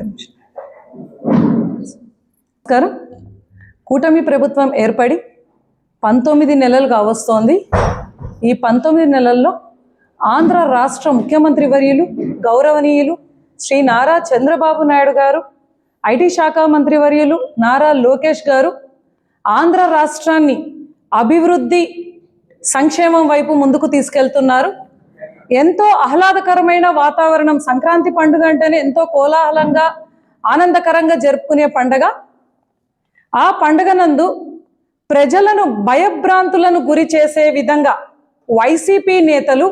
నిమిషం. నమస్కారం. కూటమి ప్రభుత్వం ఏర్పడి పంతొమ్మిది నెలలు కావస్తోంది. ఈ పంతొమ్మిది నెలల్లో ఆంధ్ర రాష్ట్ర ముఖ్యమంత్రి వర్యులు గౌరవనీయులు శ్రీ నారా చంద్రబాబు నాయుడు గారు ఐటీ శాఖ మంత్రి వర్యులు నారా లోకేష్ గారు ఆంధ్ర రాష్ట్రాన్ని అభివృద్ధి సంక్షేమం వైపు ముందుకు తీసుకెళ్తున్నారు. ఎంతో ఆహ్లాదకరమైన వాతావరణం సంక్రాంతి పండుగ అంటేనే ఎంతో కోలాహలంగా ఆనందకరంగా జరుపుకునే పండగ. ఆ పండుగ నందు ప్రజలను భయభ్రాంతులను గురి చేసే విధంగా వైసీపీ నేతలు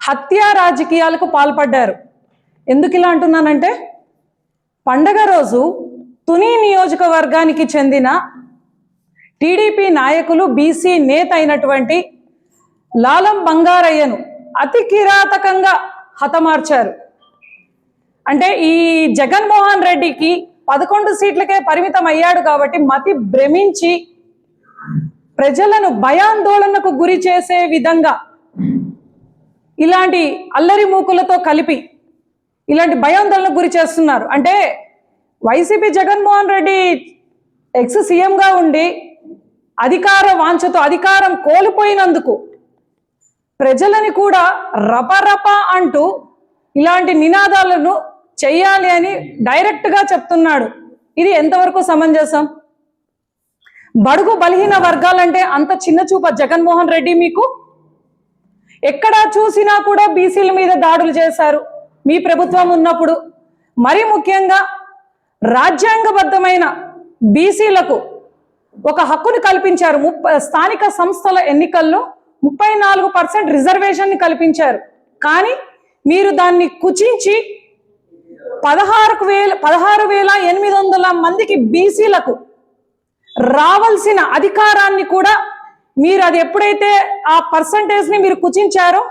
హత్యా రాజకీయాలకు పాల్పడ్డారు. ఎందుకు ఇలా అంటున్నానంటే పండగ రోజు తుని నియోజకవర్గానికి చెందిన టీడీపీ నాయకులు బీసీ నేత అయినటువంటి లాలం బంగారయ్యను అతి కిరాతకంగా హతమార్చారు. అంటే ఈ జగన్మోహన్ రెడ్డికి పదకొండు సీట్లకే పరిమితం అయ్యాడు కాబట్టి మతి భ్రమించి ప్రజలను భయాందోళనకు గురి చేసే విధంగా ఇలాంటి అల్లరి మూకులతో కలిపి ఇలాంటి భయాందోళనకు గురి చేస్తున్నారు. అంటే వైసీపీ జగన్మోహన్ రెడ్డి ఎక్స్ సీఎంగా ఉండి అధికార వాంఛతో అధికారం కోల్పోయినందుకు ప్రజలని కూడా రపరప అంటూ ఇలాంటి నినాదాలను చెయ్యాలి అని డైరెక్ట్గా చెప్తున్నాడు. ఇది ఎంతవరకు సమంజసం? బడుగు బలహీన వర్గాలంటే అంత చిన్న చూప జగన్మోహన్ రెడ్డి మీకు? ఎక్కడ చూసినా కూడా బీసీల మీద దాడులు చేశారు మీ ప్రభుత్వం ఉన్నప్పుడు. మరి ముఖ్యంగా రాజ్యాంగబద్ధమైన బీసీలకు ఒక హక్కును కల్పించారు. ముప్ప స్థానిక సంస్థల ఎన్నికల్లో ముప్పై నాలుగు పర్సెంట్ రిజర్వేషన్ కల్పించారు. కానీ మీరు దాన్ని కుచించి పదహారు వేల పదహారు వేల ఎనిమిది వందల మందికి బీసీలకు రావాల్సిన అధికారాన్ని కూడా మీరు అది ఎప్పుడైతే ఆ పర్సంటేజ్ని మీరు కుచించారో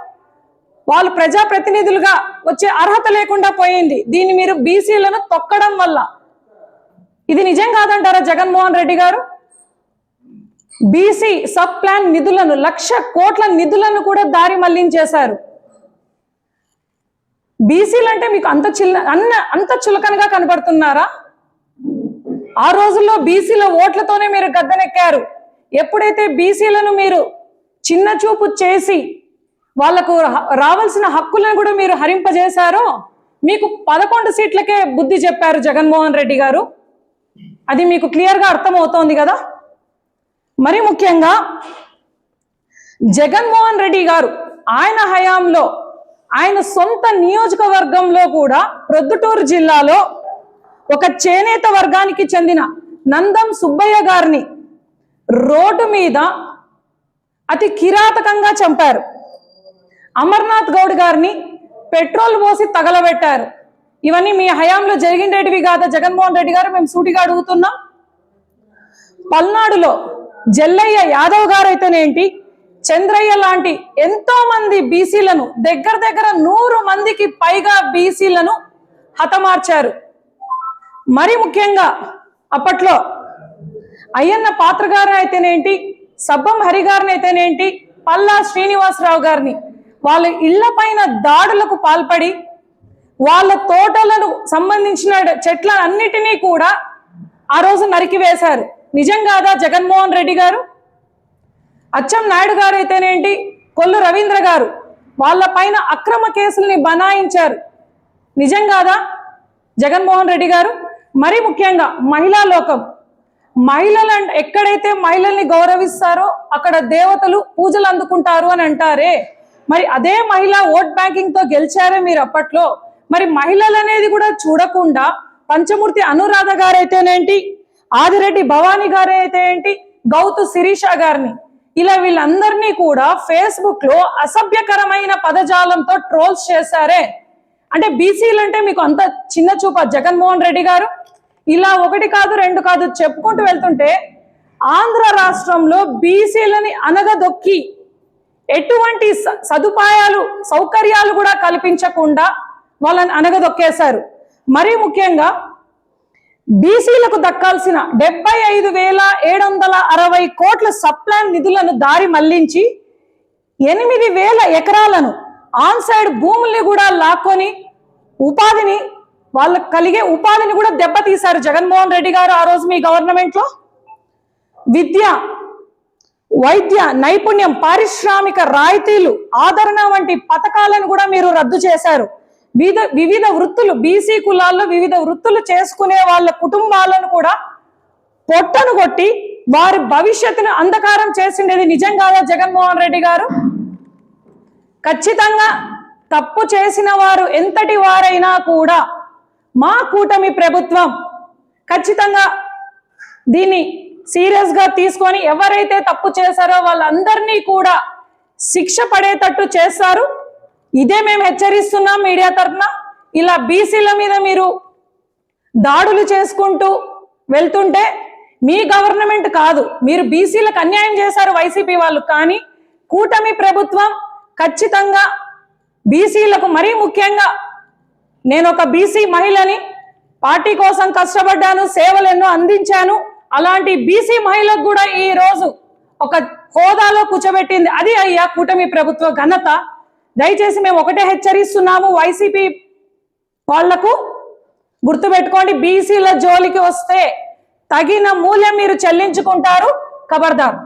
వాళ్ళు ప్రజాప్రతినిధులుగా వచ్చే అర్హత లేకుండా పోయింది. దీన్ని మీరు బీసీలను తొక్కడం వల్ల. ఇది నిజం కాదంటారా జగన్మోహన్ రెడ్డి గారు? బీసీ సబ్ ప్లాన్ నిధులను లక్ష కోట్ల నిధులను కూడా దారి మళ్ళించేశారు. బీసీలు అంటే మీకు అంత చిల్ల అన్న అంత చులకనగా కనబడుతున్నారా? ఆ రోజుల్లో బీసీల ఓట్లతోనే మీరు గద్దెనెక్కారు. ఎప్పుడైతే బీసీలను మీరు చిన్న చూపు చేసి వాళ్ళకు రావాల్సిన హక్కులను కూడా మీరు హరింపజేశారో మీకు పదకొండు సీట్లకే బుద్ధి చెప్పారు జగన్మోహన్ రెడ్డి గారు. అది మీకు క్లియర్గా అర్థమవుతోంది కదా? మరి ముఖ్యంగా జగన్మోహన్ రెడ్డి గారు ఆయన హయాంలో ఆయన సొంత నియోజకవర్గంలో కూడా ప్రొద్దుటూరు జిల్లాలో ఒక చేనేత వర్గానికి చెందిన నందం సుబ్బయ్య గారిని రోడ్డు మీద అతి కిరాతకంగా చంపారు. అమర్నాథ్ గౌడ్ గారిని పెట్రోల్ పోసి తగలబెట్టారు. ఇవన్నీ మీ హయాంలో జరిగిండేటివి కాదా జగన్మోహన్ రెడ్డి గారు? మేము సూటిగా అడుగుతున్నాం. పల్నాడులో జల్లయ్య యాదవ్ గారు అయితేనేంటి చంద్రయ్య లాంటి ఎంతో మంది బీసీలను దగ్గర దగ్గర నూరు మందికి పైగా బీసీలను హతమార్చారు. మరి ముఖ్యంగా అప్పట్లో అయ్యన్న పాత్ర గారిని అయితేనేంటి సబ్బం హరి గారిని అయితేనేంటి పల్లా శ్రీనివాసరావు గారిని వాళ్ళ ఇళ్ళ పైన దాడులకు పాల్పడి వాళ్ళ తోటలను సంబంధించిన చెట్ల అన్నిటినీ కూడా ఆ రోజు నరికివేశారు. నిజం కాదా జగన్మోహన్ రెడ్డి గారు? అచ్చం నాయుడు గారు అయితేనేంటి? కొల్లు రవీంద్ర గారు వాళ్ళ పైన అక్రమ కేసుల్ని బనాయించారు. నిజం కాదా జగన్మోహన్ రెడ్డి గారు? మరి ముఖ్యంగా మహిళా లోకం. మహిళలు ఎక్కడైతే మహిళల్ని గౌరవిస్తారో అక్కడ దేవతలు పూజలు అందుకుంటారు అని అంటారే. మరి అదే మహిళ ఓట్ బ్యాంకింగ్తో గెలిచారే మీరు అప్పట్లో. మరి మహిళలు అనేది కూడా చూడకుండా పంచమూర్తి అనురాధ గారైతేనేంటి ఆదిరెడ్డి భవానీ గారు అయితే ఏంటి? గౌతు శిరీష గారిని. ఇలా వీళ్ళందరినీ కూడా ఫేస్బుక్లో అసభ్యకరమైన పదజాలంతో ట్రోల్స్ చేశారే. అంటే బీసీలు అంటే మీకు అంత చిన్న చూప జగన్మోహన్ రెడ్డి గారు? ఇలా ఒకటి కాదు రెండు కాదు చెప్పుకుంటూ వెళ్తుంటే ఆంధ్ర రాష్ట్రంలో బీసీలని అనగదొక్కి ఎటువంటి స- సదుపాయాలు సౌకర్యాలు కూడా కల్పించకుండా వాళ్ళని అనగదొక్కేశారు. మరీ ముఖ్యంగా బీసీలకు దక్కాల్సిన డెబ్బై ఐదు వేల ఏడు వందల అరవై కోట్ల సప్లాన్ నిధులను దారి మళ్ళించి ఎనిమిది వేల ఎకరాలను ఆన్ సైడ్ భూముల్ని కూడా లాక్కొని ఉపాధిని వాళ్ళకు కలిగే ఉపాధిని కూడా దెబ్బతీశారు జగన్మోహన్ రెడ్డి గారు ఆ రోజు మీ గవర్నమెంట్లో. విద్య వైద్య నైపుణ్యం పారిశ్రామిక రాయితీలు ఆదరణ వంటి పథకాలను కూడా మీరు రద్దు చేశారు. వివిధ వివిధ వృత్తులు బీసీ కులాల్లో వివిధ వృత్తులు చేసుకునే వాళ్ళ కుటుంబాలను కూడా పొట్టను కొట్టి వారి భవిష్యత్తును అంధకారం చేసిండేది నిజం కాదా జగన్మోహన్ రెడ్డి గారు? ఖచ్చితంగా తప్పు చేసిన వారు ఎంతటి వారైనా కూడా మా కూటమి ప్రభుత్వం ఖచ్చితంగా దీన్ని సీరియస్గా తీసుకొని ఎవరైతే తప్పు చేశారో వాళ్ళందరినీ కూడా శిక్ష పడేటట్టు చేస్తారు. ఇదే మేము హెచ్చరిస్తున్నాం మీడియా తరఫున. ఇలా బీసీల మీద మీరు దాడులు చేసుకుంటూ వెళ్తుంటే మీ గవర్నమెంట్ కాదు మీరు బీసీలకు అన్యాయం చేశారు వైసీపీ వాళ్ళు. కానీ కూటమి ప్రభుత్వం ఖచ్చితంగా బీసీలకు మరీ ముఖ్యంగా నేను ఒక బీసీ మహిళని పార్టీ కోసం కష్టపడ్డాను సేవలు ఎన్నో అందించాను. అలాంటి బీసీ మహిళకు కూడా ఈ రోజు ఒక హోదాలో కూర్చోబెట్టింది. అది అయ్యా కూటమి ప్రభుత్వ ఘనత. దయచేసి మేము ఒకటే హెచ్చరిస్తున్నాము వైసీపీ వాళ్ళకు గుర్తుపెట్టుకోండి బీసీల జోలికి వస్తే తగిన మూల్యం మీరు చెల్లించుకుంటారు. ఖబర్దార్